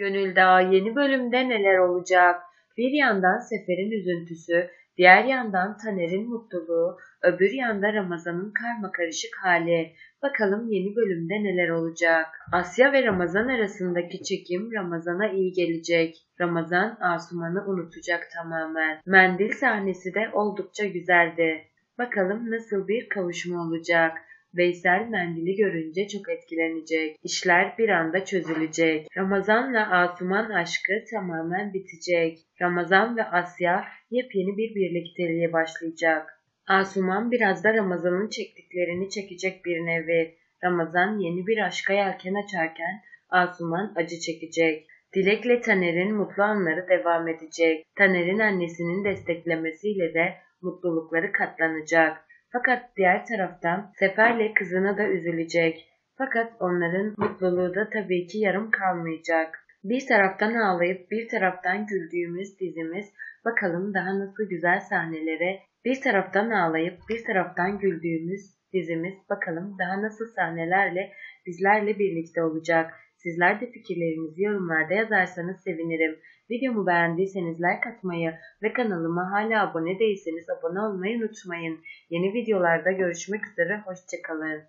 Gönül Dağı yeni bölümde neler olacak? Bir yandan Sefer'in üzüntüsü, diğer yandan Taner'in mutluluğu, öbür yanda Ramazan'ın karma karışık hali. Bakalım yeni bölümde neler olacak? Asya ve Ramazan arasındaki çekim Ramazan'a iyi gelecek. Ramazan Asuman'ı unutacak tamamen. Mendil sahnesi de oldukça güzeldi. Bakalım nasıl bir kavuşma olacak? Veysel mendili görünce çok etkilenecek. İşler bir anda çözülecek. Ramazan'la Asuman aşkı tamamen bitecek. Ramazan ve Asya yepyeni bir birlikteliğe başlayacak. Asuman biraz da Ramazan'ın çektiklerini çekecek bir nevi. Ramazan yeni bir aşka yelken açarken Asuman acı çekecek. Dilek'le Taner'in mutlu anları devam edecek. Taner'in annesinin desteklemesiyle de mutlulukları katlanacak. Fakat diğer taraftan Sefer'le kızına da üzülecek. Fakat onların mutluluğu da tabii ki yarım kalmayacak. Bir taraftan ağlayıp bir taraftan güldüğümüz dizimiz bakalım daha nasıl güzel sahnelere, bir taraftan ağlayıp bir taraftan güldüğümüz dizimiz bakalım daha nasıl sahnelerle bizlerle birlikte olacak. Sizler de fikirlerinizi yorumlarda yazarsanız sevinirim. Videomu beğendiyseniz like atmayı ve kanalıma hala abone değilseniz abone olmayı unutmayın. Yeni videolarda görüşmek üzere, hoşçakalın.